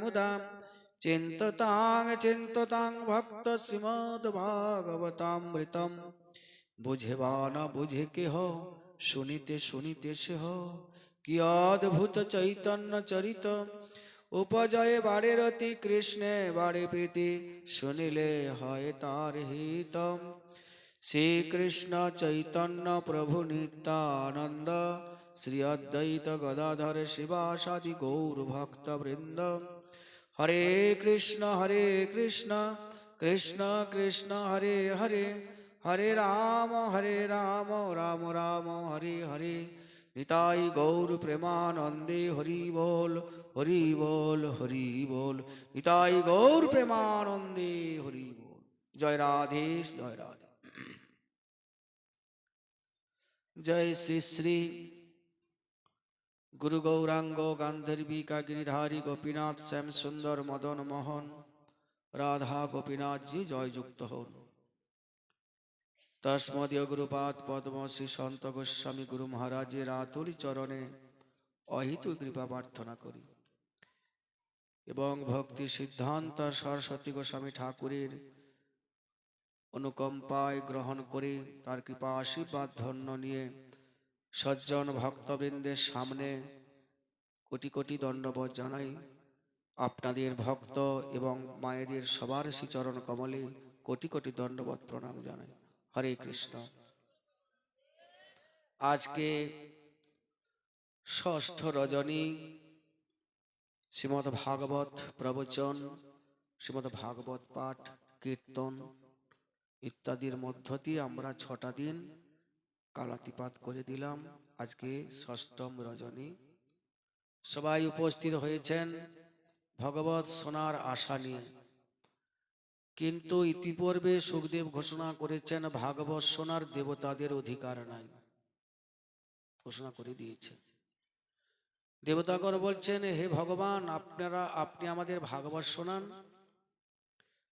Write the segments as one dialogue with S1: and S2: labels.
S1: মুদাম চিন্ততাং চিন্ততাং ভক্ত শ্রীমদ ভাগবতামৃতম বুঝেবা না বুঝে কেহ শুনিতে শুনিতে সেহ কি অদ্ভুত চৈতন্য চরিত উপজয়ে বাড়ে রতি কৃষ্ণে বারে প্রীতি শুনিলে হয় তার হিতম শ্রীকৃষ্ণ চৈতন্য প্রভু নিত্যানন্দ শ্রী অদ্বৈত গদাধর শিবাসাদি গৌর ভক্ত বৃন্দম হরে কৃষ্ণ হরে কৃষ্ণ কৃষ্ণ কৃষ্ণ হরে হরে হরে রাম হরে রাম রাম রাম হরে হরে নিতাই গৌর প্রেমানন্দে হরি বল হরি বল হরি বল নিতাই গৌর প্রেমানন্দে হরি বল জয় রাধেশ জয় রাধে জয় শ্রী শ্রী গুরু গৌরাঙ্গ গান্ধর্বী কাগিনীধারী গোপীনাথ শ্যামসুন্দর মদন মোহন রাধা গোপীনাথজি জয়যুক্ত হন তস্মদীয় গুরুপাদ পদ্ম শ্রী সন্ত গোস্বামী গুরু মহারাজের আতুল চরণে অহিত কৃপা প্রার্থনা করি এবং ভক্তি সিদ্ধান্ত সরস্বতী গোস্বামী ঠাকুরের অনুকম্পায় গ্রহণ করে তার কৃপা আশীর্বাদ ধন্য নিয়ে সজ্জন ভক্তবৃন্দের সামনে কোটি কোটি দণ্ডবধ জানাই আপনাদের ভক্ত এবং মায়েদের সবার শ্রীচরণ কমলে কোটি কোটি দণ্ডবধ প্রণাম জানাই হরে কৃষ্ণ আজকে ষষ্ঠ রজনী শ্রীমদ ভাগবত প্রবচন শ্রীমদ ভাগবত পাঠ কীর্তন ইত্যাদির মধ্য দিয়ে আমরা ছটা দিন কালাতিপাত করে দিলাম আজকে ষষ্ঠম রজনী সবাই উপস্থিত হয়েছেন ভগবত সোনার আশা নিয়ে কিন্তু ইতিপূর্বে সুখদেব ঘোষণা করেছেন ভাগবত সোনার দেবতাদের অধিকার নাই ঘোষণা করে দিয়েছে দেবতাগণ বলছেন হে ভগবান আপনারা আপনি আমাদের ভাগবত শোনান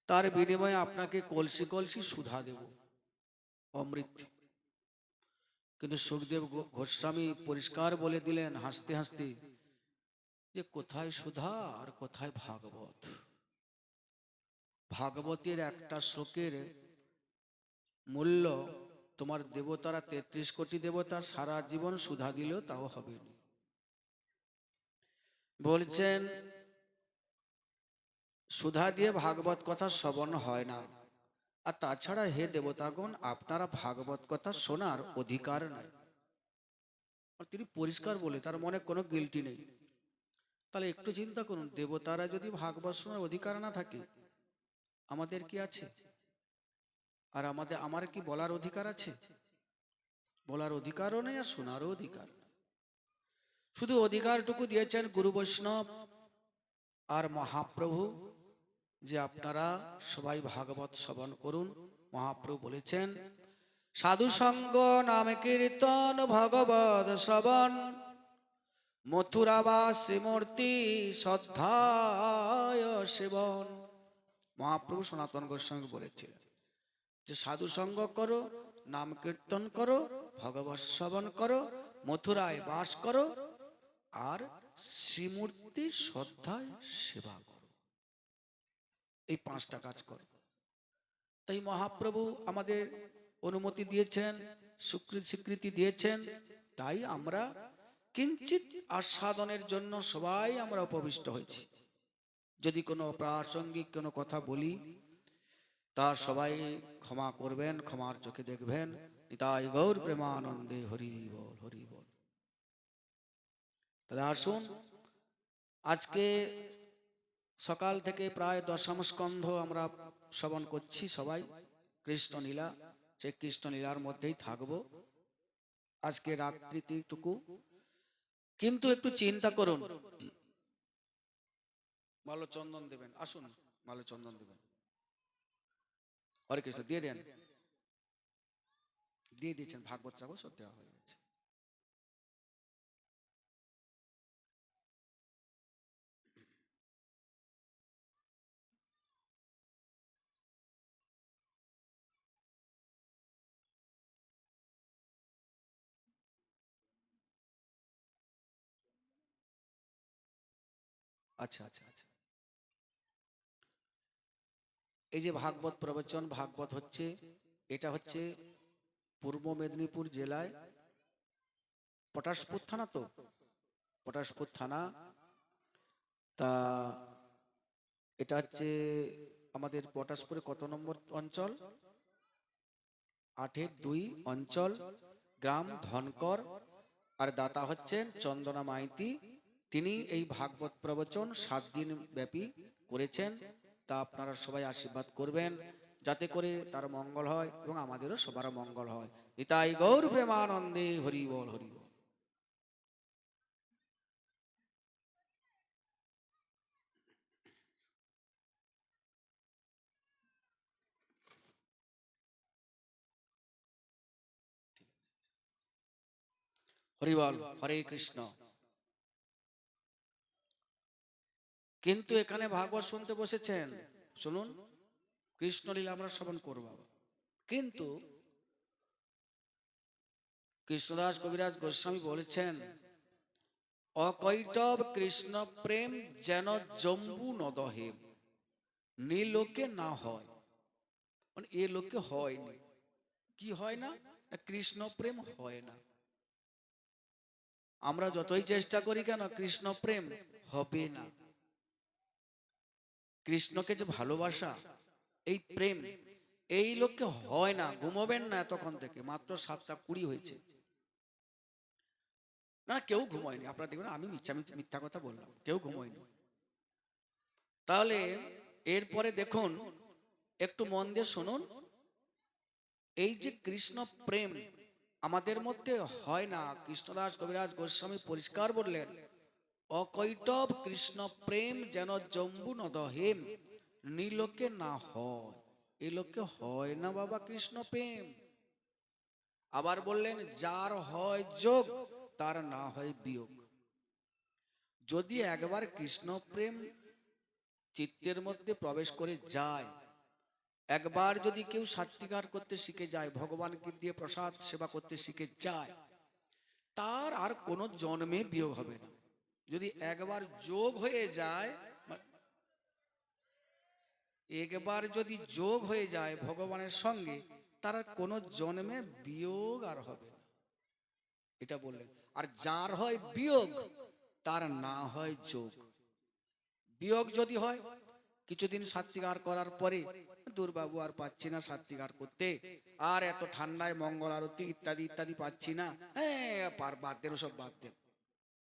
S1: তার বিনিময়ে আপনাকে কলসি কলসি সুধা দেব অমৃত কিন্তু সুখদেব গোস্বামী পরিষ্কার বলে দিলেন হাসতে হাসতে যে কোথায় সুধা আর কোথায় ভাগবত ভাগবতের একটা শ্লোকের মূল্য তোমার দেবতারা তেত্রিশ কোটি দেবতা সারা জীবন সুধা দিলেও তাও হবে বলছেন সুধা দিয়ে ভাগবত কথা শ্রবণ হয় না আর তাছাড়া হে দেবতাগণ আপনারা ভাগবত কথা শোনার অধিকার নাই তিনি পরিষ্কার বলে তার মনে কোনো গিলটি নেই তাহলে একটু চিন্তা করুন দেবতারা যদি ভাগবত শোনার অধিকার না থাকে আমাদের কি আছে আর আমাদের আমার কি বলার অধিকার আছে বলার অধিকারও নেই আর শোনারও অধিকার শুধু অধিকারটুকু দিয়েছেন গুরু বৈষ্ণব আর মহাপ্রভু যে আপনারা সবাই ভাগবত শ্রবণ করুন মহাপ্রভু বলেছেন সাধু সঙ্গ নাম কীর্তন ভগবত শ্রবণ মথুরাবাসী মূর্তি শ্রদ্ধায় সেবন মহাপ্রভু সনাতন গোস্বামী বলেছিলেন যে সাধু সঙ্গ করো নাম কীর্তন করো ভগবত শ্রবণ করো মথুরায় বাস করো আর শ্রীমূর্তি শ্রদ্ধায় সেবা করো এই পাঁচটা কাজ করব তাই মহাপ্রভু আমাদের অনুমতি দিয়েছেন স্বীকৃতি দিয়েছেন তাই আমরা কিঞ্চিত আস্বাদনের জন্য সবাই আমরা উপবিষ্ট হয়েছি যদি কোনো প্রাসঙ্গিক কোনো কথা বলি তা সবাই ক্ষমা করবেন ক্ষমার চোখে দেখবেন নিতাই গৌর প্রেমানন্দে হরি বল হরি বল তাহলে আসুন আজকে সকাল থেকে প্রায় দশম স্কন্ধ আমরা শ্রবণ করছি সবাই কৃষ্ণলীলা সেই কৃষ্ণলীলার মধ্যেই থাকব আজকে রাত্রিটুকু কিন্তু একটু চিন্তা করুন ভালো চন্দন দেবেন আসুন ভালো চন্দন দেবেন হরে কৃষ্ণ দিয়ে দেন দিয়ে দিয়েছেন ভাগবত রাগব সব দেওয়া হয়ে গেছে আচ্ছা আচ্ছা আচ্ছা এই যে ভাগবত প্রবচন ভাগবত হচ্ছে এটা হচ্ছে পূর্ব মেদিনীপুর জেলায় পটাশপুর থানা তো পটাশপুর থানা তা এটা হচ্ছে আমাদের পটাশপুরে কত নম্বর অঞ্চল আটের দুই অঞ্চল গ্রাম ধনকর আর দাতা হচ্ছেন চন্দনা মাইতি তিনি এই ভাগবত প্রবচন সাত দিন ব্যাপী করেছেন তা আপনারা সবাই আশীর্বাদ করবেন যাতে করে তার মঙ্গল হয় এবং আমাদেরও সবার মঙ্গল হয় নিতাই গৌর প্রেমানন্দে হরি বল হরি বল হরিবল হরে কৃষ্ণ কিন্তু এখানে ভাগবত শুনতে বসেছেন শুনুন কৃষ্ণলীলা আমরা শ্রবণ করব কিন্তু কৃষ্ণদাস কবিরাজ গোস্বামী বলেছেন অকৈটব কৃষ্ণ প্রেম যেন জম্বু নদহে নীলোকে না হয় মানে এ লোকে হয়নি কি হয় না কৃষ্ণ প্রেম হয় না আমরা যতই চেষ্টা করি কেন কৃষ্ণ প্রেম হবে না কৃষ্ণকে যে ভালোবাসা এই প্রেম এই লোককে হয় না ঘুমোবেন না এতক্ষণ থেকে মাত্র সাতটা কুড়ি হয়েছে না কেউ ঘুমোয়নি আপনারা দেখবেন আমি মিথ্যা মিথ্যা কথা বললাম কেউ ঘুমোয়নি তাহলে এরপরে দেখুন একটু মন দিয়ে শুনুন এই যে কৃষ্ণ প্রেম আমাদের মধ্যে হয় না কৃষ্ণদাস কবিরাজ গোস্বামী পরিষ্কার বললেন অকৈতব কৃষ্ণ প্রেম যেন জম্বু নদহেম নীলকে না হয় এলোকে হয় না বাবা কৃষ্ণ প্রেম আবার বললেন যার হয় যোগ তার না হয় বিয়োগ যদি একবার কৃষ্ণ প্রেম চিত্তের মধ্যে প্রবেশ করে যায় একবার যদি কেউ সাত্বিকার করতে শিখে যায় ভগবানকে দিয়ে প্রসাদ সেবা করতে শিখে যায় তার আর কোনো জন্মে বিয়োগ হবে না যদি একবার যোগ হয়ে যায় একবার যদি যোগ হয়ে যায় ভগবানের সঙ্গে তার কোনো জন্মে বিয়োগ আর হবে না এটা বললেন আর যার হয় বিয়োগ তার না হয় যোগ বিয়োগ যদি হয় কিছুদিন সাত্বিকার করার পরে দুর্বাবু আর পাচ্ছি না সাত্বিকার করতে আর এত ঠান্ডায় মঙ্গল আরতি ইত্যাদি ইত্যাদি পাচ্ছি না হ্যাঁ বাদ দেন সব বাদ দেন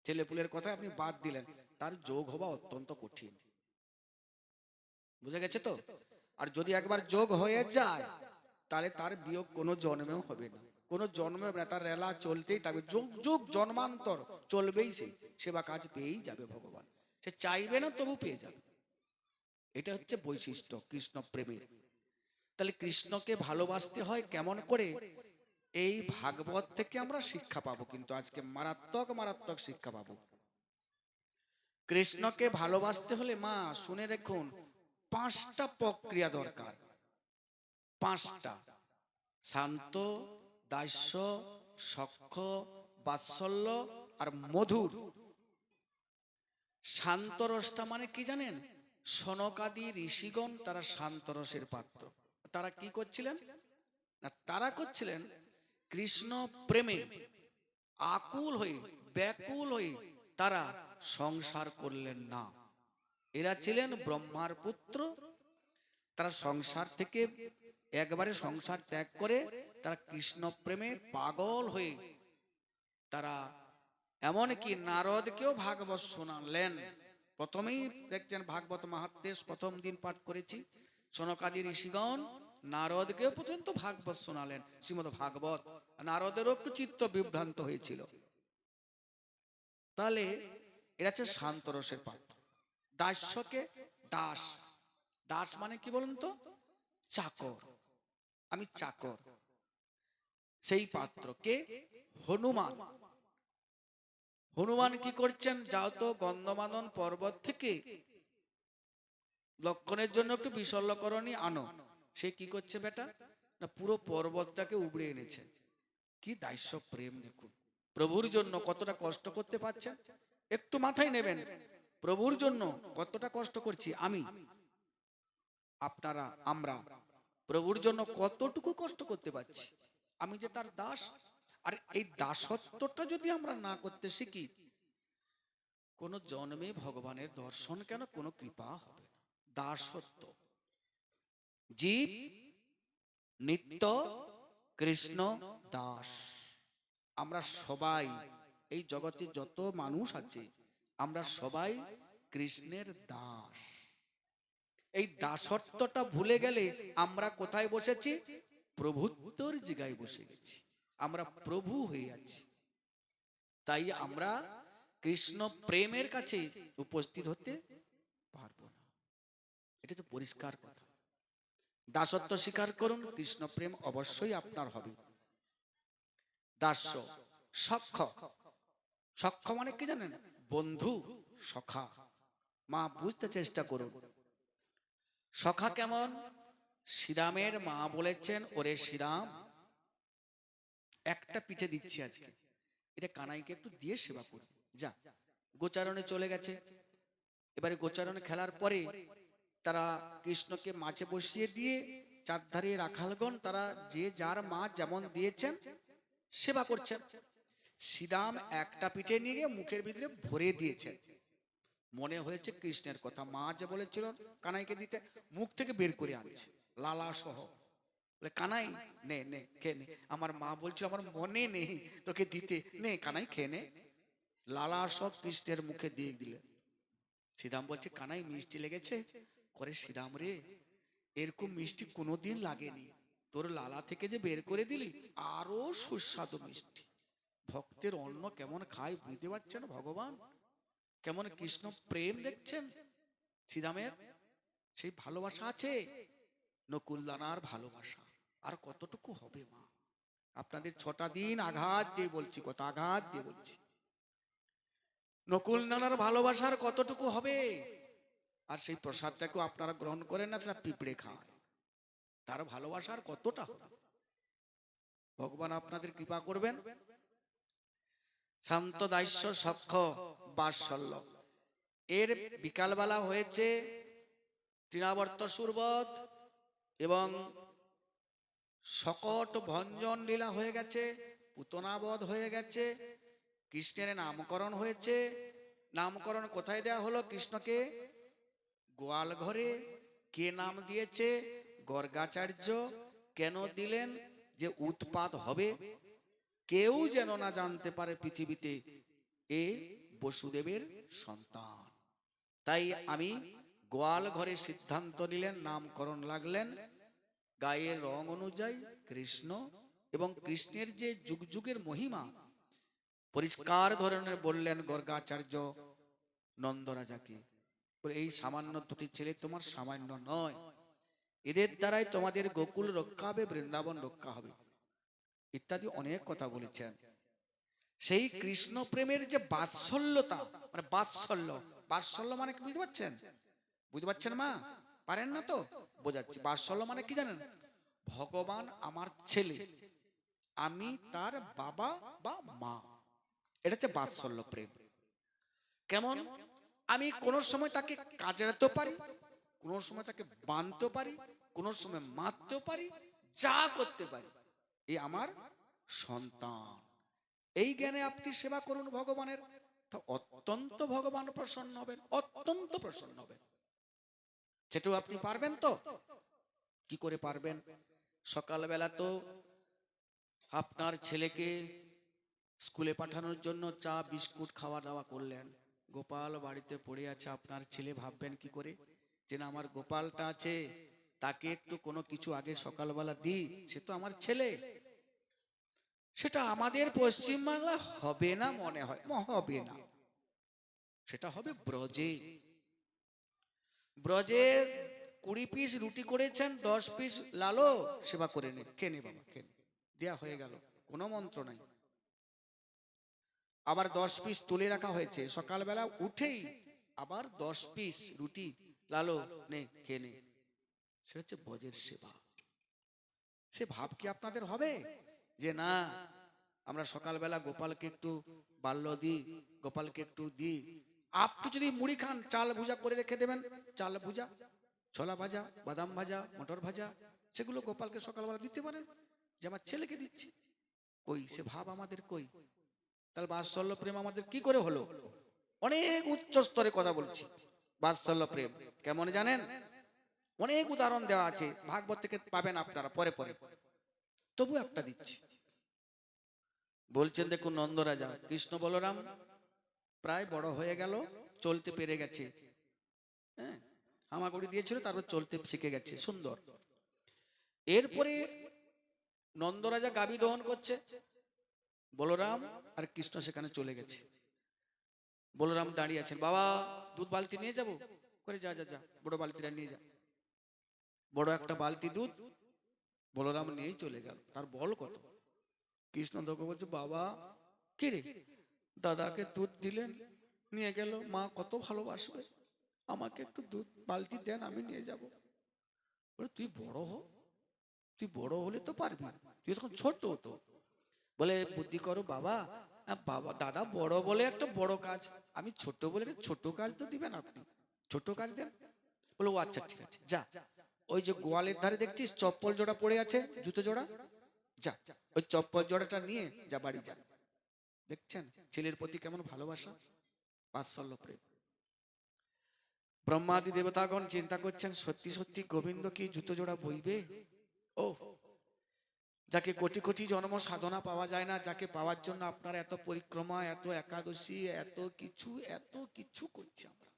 S1: ছেলেপুলের কথা আপনি বাদ দিলেন তার যোগ হওয়া অত্যন্ত কঠিন বুঝে গেছে তো আর যদি একবার যোগ হয়ে যায় তাহলে তার বিয়োগ কোনো জন্মেও হবে না কোনো জন্মে না তার রেলা চলতেই থাকবে যোগ যোগ জন্মান্তর চলবেই সে সেবা কাজ পেয়েই যাবে ভগবান সে চাইবে না তবু পেয়ে যাবে এটা হচ্ছে বৈশিষ্ট্য কৃষ্ণ প্রেমের তাহলে কৃষ্ণকে ভালোবাসতে হয় কেমন করে এই ভাগবত থেকে আমরা শিক্ষা পাবো কিন্তু আজকে মারাত্মক মারাত্মক শিক্ষা পাবো কৃষ্ণকে ভালোবাসতে হলে মা শুনে দেখুন পাঁচটা প্রক্রিয়া দরকার পাঁচটা শান্ত দাস্য সক্ষ বাৎসল্য আর মধুর শান্ত রসটা মানে কি জানেন সনকাদি ঋষিগণ তারা শান্ত রসের পাত্র তারা কি করছিলেন না তারা করছিলেন কৃষ্ণ প্রেমে আকুল হয়ে ব্যাকুল হয়ে তারা সংসার করলেন না এরা ছিলেন ব্রহ্মার পুত্র তারা সংসার থেকে একবারে সংসার ত্যাগ করে তারা কৃষ্ণ প্রেমে পাগল হয়ে তারা এমনকি নারদকেও ভাগবত শোনালেন প্রথমেই দেখছেন ভাগবত মাহাত্মেশ প্রথম দিন পাঠ করেছি সনকাদি ঋষিগণ নারদকে পর্যন্ত ভাগবত শোনালেন শ্রীমদ ভাগবত নারদেরও একটু চিত্ত বিভ্রান্ত হয়েছিল তাহলে এরা হচ্ছে শান্ত রসের পাত্র দাস্যকে দাস দাস মানে কি বলুন তো চাকর আমি চাকর সেই পাত্রকে হনুমান হনুমান কি করছেন যাও তো গন্ধমানন পর্বত থেকে লক্ষণের জন্য একটু বিশল্যকরণী আনো সে কি করছে বেটা না পুরো পর্বতটাকে উবড়ে এনেছে কি দায়স্য প্রেম দেখুন প্রভুর জন্য কতটা কষ্ট করতে পারছেন একটু মাথায় নেবেন প্রভুর জন্য কতটা কষ্ট করছি আমি আপনারা আমরা প্রভুর জন্য কতটুকু কষ্ট করতে পারছি আমি যে তার দাস আর এই দাসত্বটা যদি আমরা না করতে শিখি কোনো জন্মে ভগবানের দর্শন কেন কোনো কৃপা হবে দাসত্ব জীব নিত্য কৃষ্ণ দাস আমরা সবাই এই জগতে যত মানুষ আছে আমরা সবাই কৃষ্ণের দাস এই দাসত্বটা ভুলে গেলে আমরা কোথায় বসেছি প্রভুত্বর জিগায় বসে গেছি আমরা প্রভু হয়ে আছি তাই আমরা কৃষ্ণ প্রেমের কাছে উপস্থিত হতে পারবো না এটা তো পরিষ্কার কথা দাসত্ব স্বীকার করুন কৃষ্ণ প্রেম অবশ্যই আপনার হবে দাস্য সক্ষ সক্ষ মানে কি জানেন বন্ধু সখা মা বুঝতে চেষ্টা করুন সখা কেমন শ্রীরামের মা বলেছেন ওরে শ্রীরাম একটা পিঠে দিচ্ছি আজকে এটা কানাইকে একটু দিয়ে সেবা করি যা গোচারণে চলে গেছে এবারে গোচারণ খেলার পরে তারা কৃষ্ণকে মাঝে বসিয়ে দিয়ে চারধারে রাখালগণ তারা যে যার মা যেমন দিয়েছেন সেবা করছেন শ্রীরাম একটা পিঠে নিয়ে গিয়ে মুখের ভিতরে ভরে দিয়েছেন মনে হয়েছে কৃষ্ণের কথা মা যে বলেছিল কানাইকে দিতে মুখ থেকে বের করে আনছে লালা সহ বলে কানাই নে নে খেয়ে নে আমার মা বলছিল আমার মনে নেই তোকে দিতে নে কানাই খেয়ে নে লালা সব কৃষ্ণের মুখে দিয়ে দিলে শ্রীরাম বলছে কানাই মিষ্টি লেগেছে করে শ্রীরাম রে এরকম মিষ্টি কোনোদিন লাগেনি তোর লালা থেকে যে বের করে দিলি আরো সুস্বাদু মিষ্টি ভক্তের অন্ন কেমন খায় বুঝতে পারছেন ভগবান কেমন কৃষ্ণ প্রেম দেখছেন শ্রীরামের সেই ভালোবাসা আছে নকুলদানার ভালোবাসা আর কতটুকু হবে মা আপনাদের ছটা দিন আঘাত দিয়ে বলছি কত আঘাত দিয়ে বলছি নকুল নানার ভালোবাসার কতটুকু হবে আর সেই প্রসাদটাকেও আপনারা গ্রহণ করেন না সেটা পিঁপড়ে খায় তার ভালোবাসা আর কতটা ভগবান আপনাদের কৃপা করবেন শান্ত দায়স্য সক্ষ বাৎসল্য এর বিকালবেলা হয়েছে তৃণাবর্ত সুরবত এবং শকট ভঞ্জন লীলা হয়ে গেছে পুতনাবধ হয়ে গেছে কৃষ্ণের নামকরণ হয়েছে নামকরণ কোথায় দেয়া হলো কৃষ্ণকে গোয়াল ঘরে কে নাম দিয়েছে গর্গাচার্য কেন দিলেন যে উৎপাত হবে কেউ যেন না জানতে পারে পৃথিবীতে এ বসুদেবের সন্তান তাই আমি গোয়াল ঘরে সিদ্ধান্ত নিলেন নামকরণ লাগলেন গায়ের রং অনুযায়ী কৃষ্ণ এবং কৃষ্ণের যে যুগ যুগের মহিমা পরিষ্কার ধরনের বললেন গর্গাচার্য নন্দরাজাকে এই সামান্য দুটি ছেলে তোমার সামান্য নয় এদের দ্বারাই তোমাদের গোকুল রক্ষা হবে বৃন্দাবন রক্ষা হবে ইত্যাদি অনেক কথা বলেছেন সেই কৃষ্ণ প্রেমের যে বাৎসল্যতা মানে বাৎসল্য বাৎসল্য মানে কি বুঝতে পারছেন বুঝতে পারছেন মা পারেন না তো বোঝাচ্ছি বাৎসল্য মানে কি জানেন ভগবান আমার ছেলে আমি তার বাবা বা মা এটা হচ্ছে বাৎসল্য প্রেম কেমন আমি কোনো সময় তাকে কাজড়াতেও পারি কোনো সময় তাকে বাঁধতেও পারি কোনো সময় মারতেও পারি যা করতে পারি এই আমার সন্তান এই জ্ঞানে আপনি সেবা করুন ভগবানের তো অত্যন্ত ভগবান প্রসন্ন হবেন অত্যন্ত প্রসন্ন হবেন সেটাও আপনি পারবেন তো কি করে পারবেন সকালবেলা তো আপনার ছেলেকে স্কুলে পাঠানোর জন্য চা বিস্কুট খাওয়া দাওয়া করলেন গোপাল বাড়িতে পড়ে আছে আপনার ছেলে ভাববেন কি করে যে না আমার গোপালটা আছে তাকে একটু কোনো কিছু আগে সকালবেলা দিই সে তো আমার ছেলে সেটা আমাদের পশ্চিমবাংলা হবে না মনে হয় হবে না সেটা হবে ব্রজে ব্রজে কুড়ি পিস রুটি করেছেন দশ পিস লালো সেবা করে নে কেনে বাবা কেনে দেয়া হয়ে গেল কোনো মন্ত্র নাই আবার দশ পিস তুলে রাখা হয়েছে সকালবেলা উঠেই আবার দশ পিস রুটি লালো নে খেয়ে নে সেটা হচ্ছে বজের সেবা সে ভাব কি আপনাদের হবে যে না আমরা সকালবেলা গোপালকে একটু বাল্য দিই গোপালকে একটু দিই আপনি যদি মুড়ি খান চাল ভুজা করে রেখে দেবেন চাল ভুজা ছোলা ভাজা বাদাম ভাজা মটর ভাজা সেগুলো গোপালকে সকালবেলা দিতে পারেন যে আমার ছেলেকে দিচ্ছি কই সে ভাব আমাদের কই তাহলে বাৎসল্য প্রেম আমাদের কি করে হলো অনেক উচ্চ স্তরে কথা বলছি বাৎসল্য প্রেম কেমন জানেন অনেক উদাহরণ দেওয়া আছে ভাগবত থেকে পাবেন আপনারা পরে পরে তবু একটা দিচ্ছি বলছেন দেখুন নন্দরাজা কৃষ্ণ বলরাম প্রায় বড় হয়ে গেল চলতে পেরে গেছে হ্যাঁ হামাগুড়ি দিয়েছিল তারপর চলতে শিখে গেছে সুন্দর এরপরে নন্দরাজা গাবি দহন করছে বলরাম আর কৃষ্ণ সেখানে চলে গেছে বলরাম দাঁড়িয়ে আছেন বাবা দুধ বালতি নিয়ে যাবো করে যা যা যা বড় বালতিটা নিয়ে যা বড় একটা বালতি দুধ বলরাম নিয়েই চলে গেল তার বল কত কৃষ্ণ তোকে বলছে বাবা কে রে দাদাকে দুধ দিলেন নিয়ে গেল মা কত ভালোবাসবে আমাকে একটু দুধ বালতি দেন আমি নিয়ে যাব বলে তুই বড় হ তুই বড় হলে তো পারবি তুই তখন ছোট তো বলে বুদ্ধি করো বাবা হ্যাঁ, বাবা দাদা বড় বলে একটা বড় কাজ আমি ছোট বলে ছোট কাজ তো দিবেন আপনি ছোট কাজ দেন বলে ও আচ্ছা ঠিক আছে যা ওই যে গোয়ালের ধারে দেখছিস চপ্পল জোড়া পড়ে আছে জুতো জোড়া যা ওই চপ্পল জোড়াটা নিয়ে যা বাড়ি যা দেখছেন ছেলের প্রতি কেমন ভালোবাসা বাৎসল্য প্রেম ব্রহ্মাদি দেবতাগণ চিন্তা করছেন সত্যি সত্যি গোবিন্দ কি জুতো জোড়া বইবে ও যাকে কোটি কোটি জন্ম সাধনা পাওয়া যায় না যাকে পাওয়ার জন্য আপনার এত পরিক্রমা এত একাদশী এত কিছু এত কিছু করছি আমরা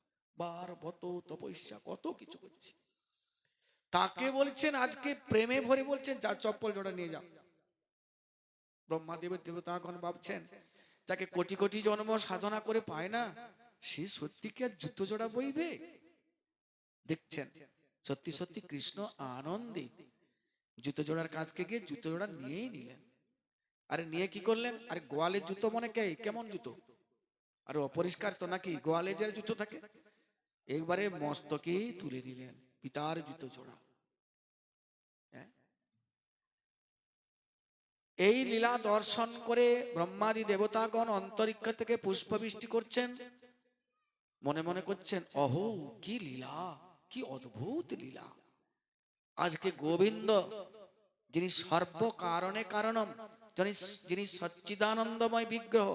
S1: বার বত তপস্যা কত কিছু করছি তাকে বলছেন আজকে প্রেমে ভরে বলছেন যা চপ্পল জোড়া নিয়ে যাও ব্রহ্মাদেবের এখন ভাবছেন যাকে কোটি কোটি জন্ম সাধনা করে পায় না সে সত্যি কি আর জুতো জোড়া বইবে দেখছেন সত্যি সত্যি কৃষ্ণ আনন্দে জুতো জোড়ার কাজকে গিয়ে জুতো জোড়া নিয়েই নিলেন আরে নিয়ে কি করলেন আরে গোয়ালের জুতো মনে কে কেমন জুতো আর অপরিষ্কার তো নাকি গোয়ালে যার জুতো থাকে একবারে মস্তকে তুলে দিলেন পিতার জুতো জোড়া হ্যাঁ? এই লীলা দর্শন করে ব্রহ্মাদি দেবতাগণ অন্তরিক্ষ থেকে পুষ্পবৃষ্টি করছেন মনে মনে করছেন অহো কি লীলা কি অদ্ভুত লীলা আজকে গোবিন্দ যিনি কারণে কারণম যিনি যিনি সচ্চিদানন্দময় বিগ্রহ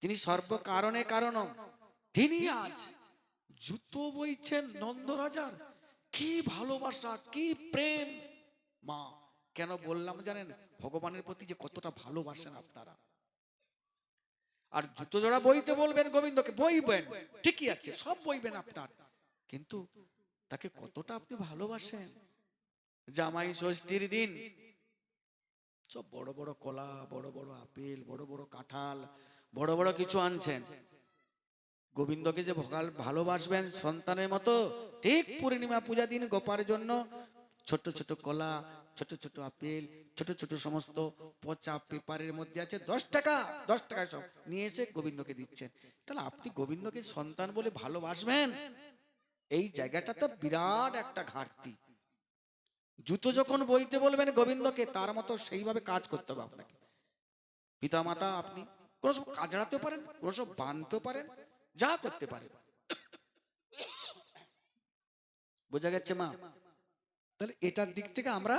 S1: তিনি কারণে কারণম তিনি আজ জুতো বইছেন নন্দরাজার কি ভালোবাসা কি প্রেম মা কেন বললাম জানেন ভগবানের প্রতি যে কতটা ভালোবাসেন আপনারা আর জুতো জোড়া বইতে বলবেন গোবিন্দকে বইবেন ঠিকই আছে সব বইবেন আপনার কিন্তু তাকে কতটা আপনি ভালোবাসেন জামাই ষষ্ঠীর দিন সব বড় বড় কলা বড় বড় আপেল বড় বড় কাঁঠাল বড় বড় কিছু আনছেন গোবিন্দকে যে ভগাল ভালোবাসবেন সন্তানের মতো ঠিক পূর্ণিমা পূজা দিন গোপার জন্য ছোট ছোট কলা ছোট ছোট আপেল ছোট ছোট সমস্ত পচা পেপারের মধ্যে আছে দশ টাকা দশ টাকা সব নিয়ে এসে গোবিন্দকে দিচ্ছেন তাহলে আপনি গোবিন্দকে সন্তান বলে ভালোবাসবেন এই জায়গাটাতে বিরাট একটা ঘাটতি জুতো যখন বইতে বলবেন গোবিন্দকে তার মতো সেইভাবে কাজ করতে হবে আপনাকে পিতা মাতা আপনি কোনো সব কাজড়াতেও পারেন কোনো সব বাঁধতেও পারেন যা করতে পারেন বোঝা গেছে মা তাহলে এটার দিক থেকে আমরা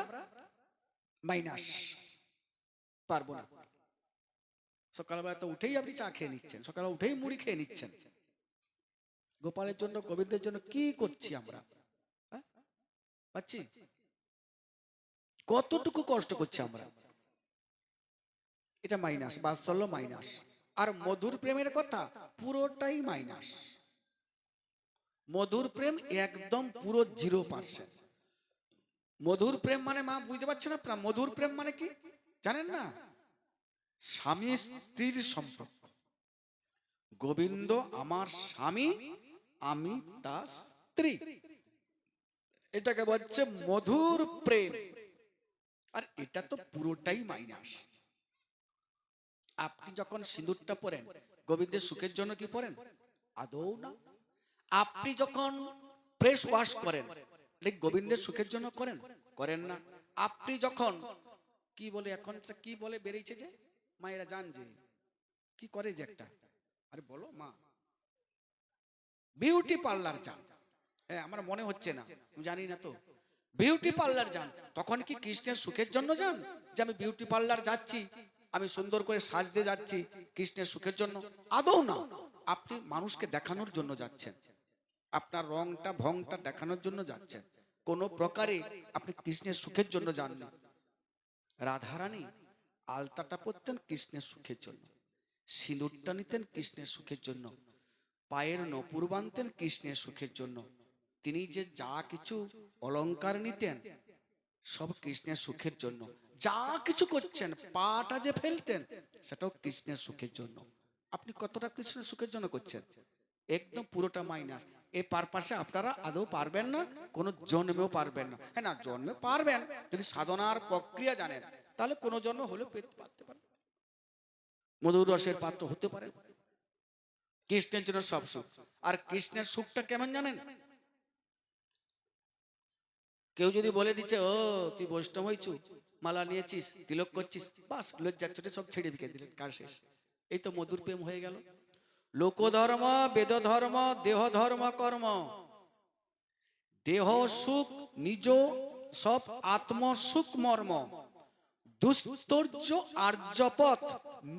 S1: মাইনাস পারবো না সকালবেলা তো উঠেই আপনি চা খেয়ে নিচ্ছেন সকালবেলা উঠেই মুড়ি খেয়ে নিচ্ছেন গোপালের জন্য গোবিন্দের জন্য কি করছি আমরা হ্যাঁ? পাচ্ছি কতটুকু কষ্ট করছি আমরা এটা মাইনাস বাৎসল্য মাইনাস আর মধুর প্রেমের কথা পুরোটাই মাইনাস মধুর প্রেম একদম পুরো জিরো পার্সেন্ট মধুর প্রেম মানে মা বুঝতে পারছেন আপনার মধুর প্রেম মানে কি জানেন না স্বামী স্ত্রীর সম্পর্ক গোবিন্দ আমার স্বামী আমি তা স্ত্রী এটাকে বলছে মধুর প্রেম আর এটা তো পুরোটাই মাইনাস আপনি যখন সিঁদুরটা পরেন গোবিন্দের সুখের জন্য কি পরেন আদৌ না আপনি যখন প্রেস ওয়াশ করেন গোবিন্দের সুখের জন্য করেন করেন না আপনি যখন কি বলে এখন কি বলে বেরিয়েছে যে মায়েরা যান যে কি করে যে একটা আরে বলো মা বিউটি পার্লার যান হ্যাঁ আমার মনে হচ্ছে না জানি না তো বিউটি পার্লার যান তখন কি কৃষ্ণের সুখের জন্য যান যে আমি বিউটি পার্লার যাচ্ছি আমি সুন্দর করে সাজতে যাচ্ছি কৃষ্ণের সুখের জন্য আদৌ না আপনি মানুষকে দেখানোর জন্য যাচ্ছেন আপনার রংটা ভংটা দেখানোর জন্য যাচ্ছেন কোনো প্রকারে আপনি কৃষ্ণের সুখের জন্য যান না রাধারানী আলতাটা পরতেন কৃষ্ণের সুখের জন্য সিঁদুরটা নিতেন কৃষ্ণের সুখের জন্য পায়ের নপুরবান্তেন কৃষ্ণের সুখের জন্য তিনি যে যা কিছু অলঙ্কার নিতেন সব কৃষ্ণের সুখের জন্য যা কিছু করছেন পাটা যে ফেলতেন সেটাও কৃষ্ণের সুখের জন্য আপনি কতটা কৃষ্ণের সুখের জন্য করছেন একদম পুরোটা মাইনাস পার পারপাসে আপনারা আদৌ পারবেন না কোনো জন্মেও পারবেন না হ্যাঁ না জন্মে পারবেন যদি সাধনার প্রক্রিয়া জানেন তাহলে কোনো জন্ম হলেও পেতে পারতে পারেন মধুর রসের পাত্র হতে পারে কৃষ্ণের জন্য সব সুখ আর কৃষ্ণের সুখটা কেমন জানেন কেউ যদি বলে দিচ্ছে ও তুই বৈষ্ণব হইছু মালা নিয়েছিস তিলক করছিস বাস লজ্জার ছোটে সব ছেড়ে বিকে দিলেন কার শেষ এই তো মধুর প্রেম হয়ে গেল লোকধর্ম দেহ ধর্ম কর্ম দেহ সুখ নিজ সব আত্মসুখ মর্ম দুস্তর্য আর্যপথ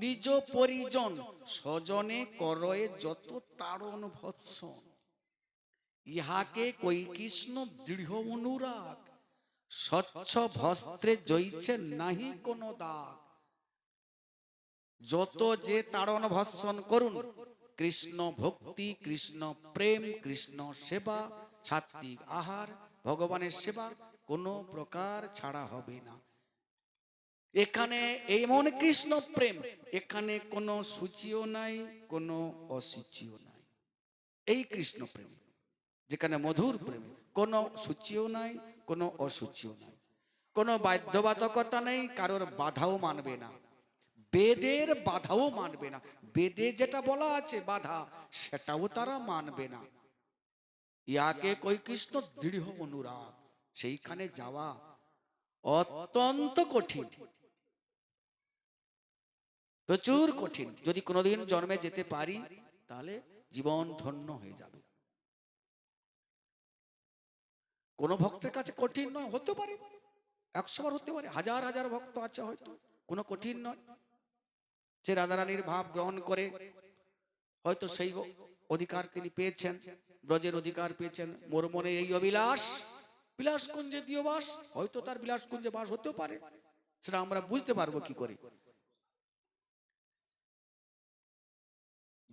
S1: নিজ পরিজন স্বজনে করয়ে যত তারণ ভৎস ইহাকে কৃষ্ণ দৃঢ় অনুরাগ স্বচ্ছ ভস্ত্রে জইছে নাহি কোনো দাগ যত যে তারণ ভৎসন করুন কৃষ্ণ ভক্তি কৃষ্ণ প্রেম কৃষ্ণ সেবা সাত্ত্বিক আহার ভগবানের সেবা কোনো প্রকার ছাড়া হবে না এখানে এমন কৃষ্ণ প্রেম এখানে কোনো সূচিও নাই কোনো অসূচিও নাই এই কৃষ্ণ প্রেম যেখানে মধুর প্রেম কোনো সূচিও নাই কোনো অসূচিও নাই কোনো বাধ্যবাধকতা নেই কারোর বাধাও মানবে না বেদের বাধাও মানবে না বেদে যেটা বলা আছে বাধা সেটাও তারা মানবে না ইয়াকে কই কৃষ্ণ দৃঢ় অনুরাগ সেইখানে যাওয়া অত্যন্ত কঠিন প্রচুর কঠিন যদি কোনোদিন জন্মে যেতে পারি তাহলে জীবন ধন্য হয়ে যাবে কোনো ভক্তের কাছে কঠিন নয় হতে পারে একশো বার হতে পারে হাজার হাজার ভক্ত আছে হয়তো কোন কঠিন নয় যে রাধারানীর ভাব গ্রহণ করে হয়তো সেই অধিকার তিনি পেয়েছেন ব্রজের অধিকার পেয়েছেন মোর মনে এই অবিলাস বিলাসকুঞ্জে দিয়ে বাস হয়তো তার বিলাসকুঞ্জে বাস হতেও পারে সেটা আমরা বুঝতে পারবো কি করে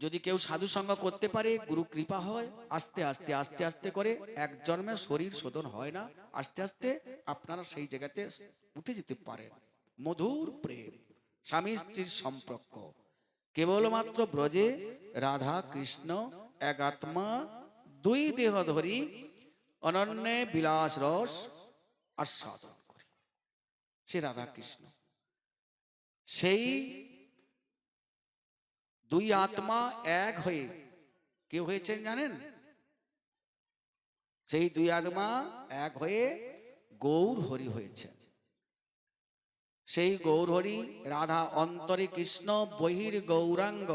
S1: যদি কেউ সাধু সঙ্গ করতে পারে গুরু কৃপা হয় আস্তে আস্তে আস্তে আস্তে করে এক জন্মের শরীর শোধন হয় না আস্তে আস্তে আপনারা সেই জায়গাতে উঠে যেতে পারেন মধুর প্রেম স্বামী স্ত্রীর সম্পর্ক কেবলমাত্র ব্রজে রাধা কৃষ্ণ এক আত্মা দুই দেহ ধরি অনন্যে বিলাস রস আস্বাদন করি সে রাধা কৃষ্ণ সেই দুই আত্মা এক হয়ে কে হয়েছেন জানেন সেই দুই আত্মা এক হয়ে গৌর হরি হয়েছেন সেই গৌরহরি রাধা অন্তরে কৃষ্ণ বহির গৌরাঙ্গ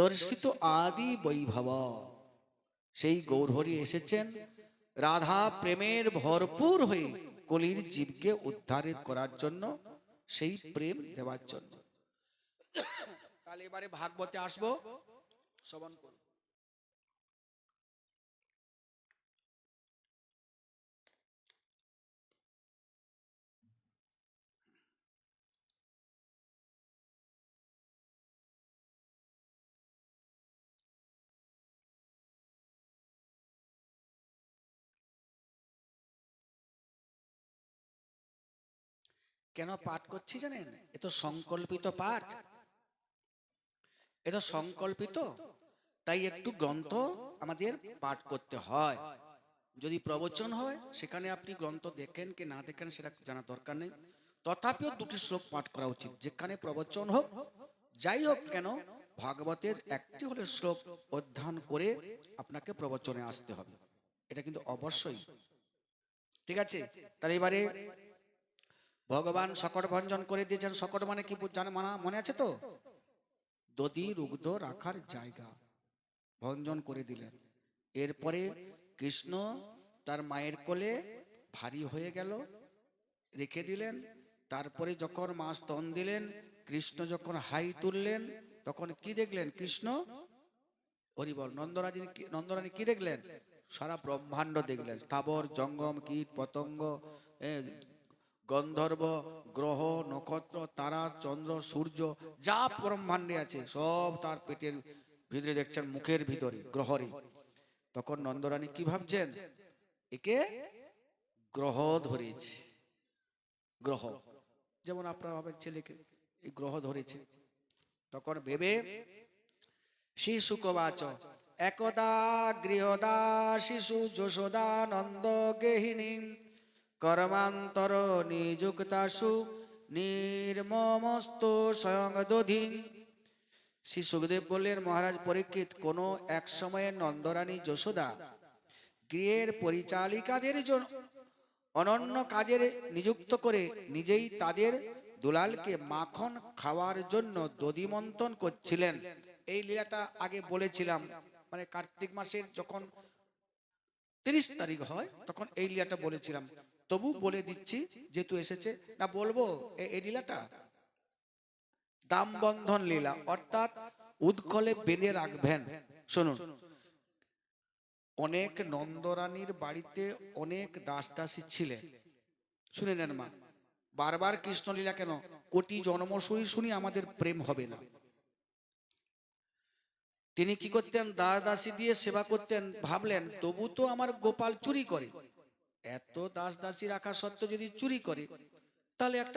S1: দর্শিত আদি বৈভব সেই গৌরহরি এসেছেন রাধা প্রেমের ভরপুর হয়ে কলির জীবকে উদ্ধারিত করার জন্য সেই প্রেম দেওয়ার জন্য তাহলে এবারে ভাগবতে আসবো শ্রবণ করব কেন পাঠ করছি জানেন এ তো সংকল্পিত পাঠ এটা সংকল্পিত তাই একটু গ্রন্থ আমাদের পাঠ করতে হয় যদি প্রবচন হয় সেখানে আপনি গ্রন্থ দেখেন কি না দেখেন সেটা জানা দরকার নেই তথাপিও দুটি শ্লোক পাঠ করা উচিত যেখানে প্রবচন হোক যাই হোক কেন ভাগবতের একটি হলে শ্লোক অধ্যয়ন করে আপনাকে প্রবচনে আসতে হবে এটা কিন্তু অবশ্যই ঠিক আছে তার এবারে ভগবান সকট ভঞ্জন করে দিয়েছেন সকট মানে কি জানে মানা মনে আছে তো দধি রুগ্ধ রাখার জায়গা ভঞ্জন করে দিলেন এরপরে কৃষ্ণ তার মায়ের কোলে ভারী হয়ে গেল রেখে দিলেন তারপরে যখন মা স্তন দিলেন কৃষ্ণ যখন হাই তুললেন তখন কি দেখলেন কৃষ্ণ হরিবল নন্দরাজি নন্দরানী কি দেখলেন সারা ব্রহ্মাণ্ড দেখলেন স্থাবর জঙ্গম কীট পতঙ্গ গন্ধর্ব গ্রহ নক্ষত্র তারা চন্দ্র সূর্য যা ব্রহ্মাণ্ডে আছে সব তার পেটের ভিতরে দেখছেন মুখের ভিতরে গ্রহরে তখন নন্দরানী কি ভাবছেন একে গ্রহ ধরেছে গ্রহ যেমন আপনার ভাবেন ছেলেকে এই গ্রহ ধরেছে তখন ভেবে শিশুকবাচ একদা গৃহদা শিশু যশোদা নন্দ গেহিনী কর্মান্তর নিযুক্তাসু নির্মমস্ত স্বয়ং দধিং শ্রী সুখদেব বললেন মহারাজ পরীক্ষিত কোনো এক সময়ে নন্দরানী যশোদা গৃহের পরিচালিকাদের জন্য অনন্য কাজের নিযুক্ত করে নিজেই তাদের দুলালকে মাখন খাওয়ার জন্য দধিমন্থন করছিলেন এই লীলাটা আগে বলেছিলাম মানে কার্তিক মাসের যখন তিরিশ তারিখ হয় তখন এই লীলাটা বলেছিলাম তবু বলে দিচ্ছি যেহেতু এসেছে না বলবো এই লীলাটা দামবন্ধন লীলা অর্থাৎ উৎকলে বেঁধে রাখবেন শুনুন অনেক নন্দরানীর বাড়িতে অনেক দাস দাসী ছিলেন শুনে নেন মা বারবার কৃষ্ণলীলা কেন কোটি জন্মসুরি শুনি আমাদের প্রেম হবে না তিনি কি করতেন দাস দাসী দিয়ে সেবা করতেন ভাবলেন তবু তো আমার গোপাল চুরি করে এত দাস দাসী রাখা সত্ত্বেও যদি চুরি করে তাহলে একটা